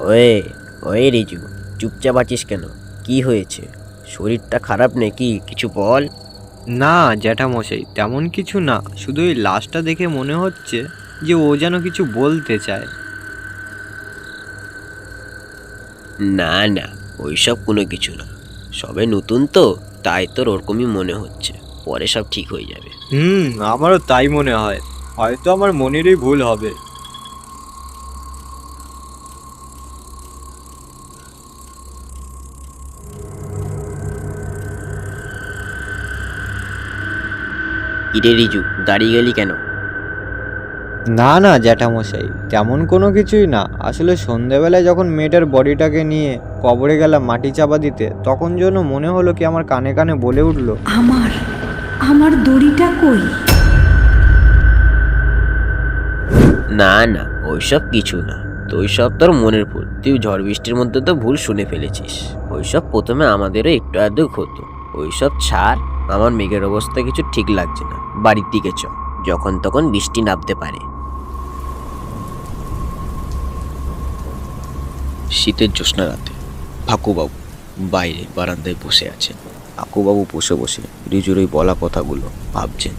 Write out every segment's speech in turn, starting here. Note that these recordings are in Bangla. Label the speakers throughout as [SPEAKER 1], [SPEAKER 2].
[SPEAKER 1] ওয়ে ওয়ে রিজু চুপচাপ আছিস কেন? কি হয়েছে? শরীরটা খারাপ নাকি? কিছু বল।
[SPEAKER 2] না জ্যাঠামশাই তেমন কিছু না। শুধু এই লাশটা দেখে মনে হচ্ছে যে ও যেন কিছু বলতে চায়।
[SPEAKER 1] না না ওইসব কোনো কিছু না। সবে নতুন তো তাই তোর ওরকমই মনে হচ্ছে। পরে সব ঠিক হয়ে যাবে।
[SPEAKER 2] হুম আমারও তাই মনে হয়। হয়তো আমার মনেরই ভুল হবে।
[SPEAKER 1] ইরে রিজু দাঁড়িয়ে গেলি কেন?
[SPEAKER 2] না না জ্যাঠামশাই তেমন কোনো কিছুই না। আসলে সন্ধেবেলায় যখন মেয়েটার বডিটাকে নিয়ে কবরে গেলাম মাটি চাপা দিতে তখন যেন মনে হলো কি আমার কানে কানে বলে উঠল
[SPEAKER 3] আমার আমার দড়িটা কই?
[SPEAKER 1] না না ওইসব কিছু না। তো ওইসব তোর মনের ভুল। তুই ঝড় বৃষ্টির মধ্যে তো ভুল শুনে ফেলেছিস। ওইসব প্রথমে আমাদেরও একটু আধটু হতো। ওইসব ছাড় আমার মেঘের অবস্থা কিছু ঠিক লাগছে না। বাড়ির দিকে চ যখন তখন বৃষ্টি নামতে পারে। শীতের জ্যোৎস্না রাতে ফাকুবাবু বাইরে বারান্দায় বসে আছেন। ফাকুবাবু বসে বসে রিজুর ওই বলা কথাগুলো ভাবছেন।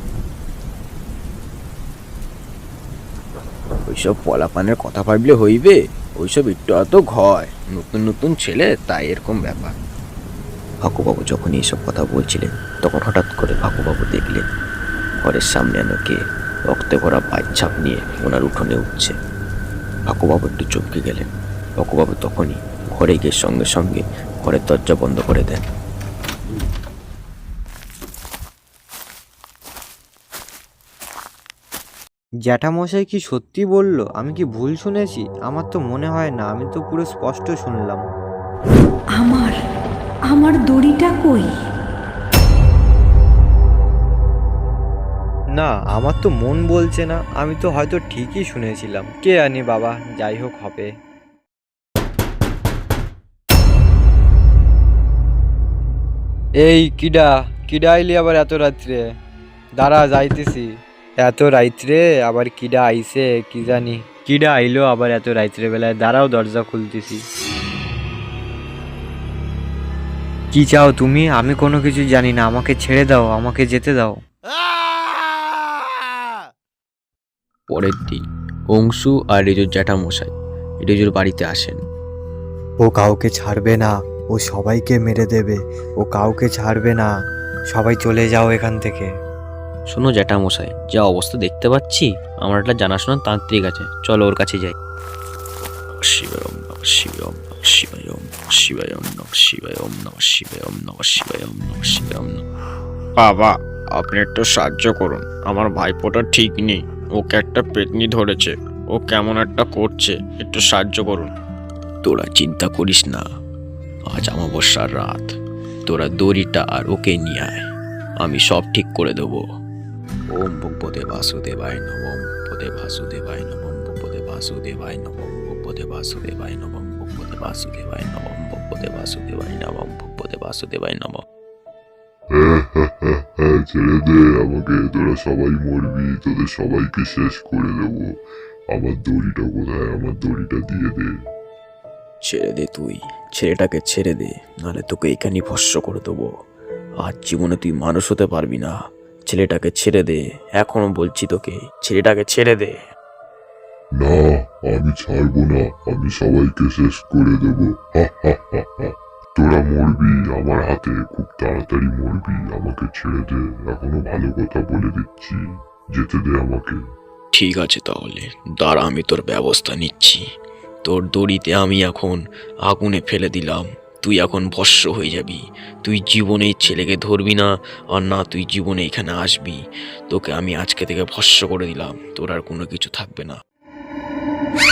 [SPEAKER 1] ওইসব পলাপানের কথা ভাবলে হইবে? ওইসব একটু অত ঘয় নতুন নতুন ছেলে, তাই এরকম ব্যাপার। ফাকুবাবু যখন এইসব কথা বলছিলেন তখন হঠাৎ করে ফাকুবাবু দেখলেন ঘরের সামনে আমাকে রক্তে ভরা পায়ের ছাপ নিয়ে ওনার উঠোনে উঠছে। ফাকুবাবু একটু চমকে গেলেন। ফাকুবাবু তখনই ঘরে গিয়ে সঙ্গে সঙ্গে ঘরের দরজা বন্ধ করে দেন।
[SPEAKER 2] জ্যাঠামশাই কি সত্যি বলল? আমি কি ভুল শুনেছি? আমার তো মনে হয় না আমি তো পুরো স্পষ্ট শুনলাম।
[SPEAKER 3] আমার আমার দড়িটা কই?
[SPEAKER 2] না, আমার তো মন বলছে না। আমি তো হয়তো ঠিকই শুনেছিলাম। কে আনি বাবা, যাই হোক, হবে। এই কিডা কিডা আইলি আবার এত রাত্রে? দাঁড়া, যাইতেছি। এত রাত্রে আবার কিডা আইছে, কি জানি। কিডা আইলো আবার এত রাত্রে বেলায় দাঁড়াও, দরজা খুলতেছি। কি চাও তুমি? আমি কোনো কিছু জানি না। আমাকে ছেড়ে দাও আমাকে যেতে দাও।
[SPEAKER 1] পরের দিন অংশু আর রিজুর জ্যাঠামশাই রিজুর বাড়িতে আসেন।
[SPEAKER 4] ও কাউকে ছাড়বে না। ও সবাইকে মেরে দেবে। ও কাউকে ছাড়বে না। সবাই চলে যাও এখান থেকে।
[SPEAKER 1] শোনো জ্যাঠামশাই যা অবস্থা দেখতে পাচ্ছি আমার একটা জানাশোনা তান্ত্রিক আছে। চলো ওর কাছে যাই। শিবায়ম নম শিবায়ম নম শিবায়ম শিবায়ম নম শিবায়ম নম শিবায়ম নম শিবায়ম নম শিবায়ম নম
[SPEAKER 5] বাবা আপনি একটু সাহায্য করুন। আমার ভাইপোটা ঠিক নেই। ওকে একটা পেতনি ধরেছে। ও কেমন একটা করছে। একটু সাহায্য করুন।
[SPEAKER 1] তোরা চিন্তা করিস না। আজ অমাবস্যার রাত। তোরা দড়িটা আর ওকে নিয়ে আয়। আমি সব ঠিক করে দেবো। ওম ভগবতে বাসুদেবায় নমঃ। ভগবতে বাসুদেবায় নমঃ। ভগবতে বাসুদেবায় নমঃ। ভগবতে বাসুদেবায় নমঃ। ভগবতে বাসুদেবায় নমঃ ভগবতে বাসুদেবায় নমঃ ভগবতে বাসুদেবায় নমঃ
[SPEAKER 6] ছেড়ে দে আমাকে তোরা সবাই মরবি তোদের সবাইকে শেষ করে দেব। আমার দড়িটা কোথায়? আমার দড়িটা দিয়ে দে।
[SPEAKER 1] ছেড়ে দে তুই। ছেলেটাকে ছেড়ে দে নাহলে তোকে এখানেই ভস্য করে দেবো। আজ জীবনে তুই মানুষ হতে পারবি না। ছেলেটাকে ছেড়ে দে এখনও বলছি তোকে ছেলেটাকে ছেড়ে দে।
[SPEAKER 6] না আমি ছাড়বো না, আমি সবাইকে শেষ করে দেব। তোরা মরবি, আমার হাতে খুব তাড়াতাড়ি মরবি, আমাকে ছেড়ে দে, এখনও ভালো কথা বলে দিচ্ছি, যেতে দে আমাকে।
[SPEAKER 1] ঠিক আছে তাহলে, দাঁড়া, আমি তোর ব্যবস্থা নিচ্ছি। তোর দড়িতে আমি এখন আগুনে ফেলে দিলাম, তুই এখন ভস্য হয়ে যাবি। তুই জীবনে ছেলেকে ধরবি না, আর না তুই জীবনে এখানে আসবি। তোকে আমি আজকে থেকে ভস্য করে দিলাম, তোর আর কোনো কিছু থাকবে না। Ah!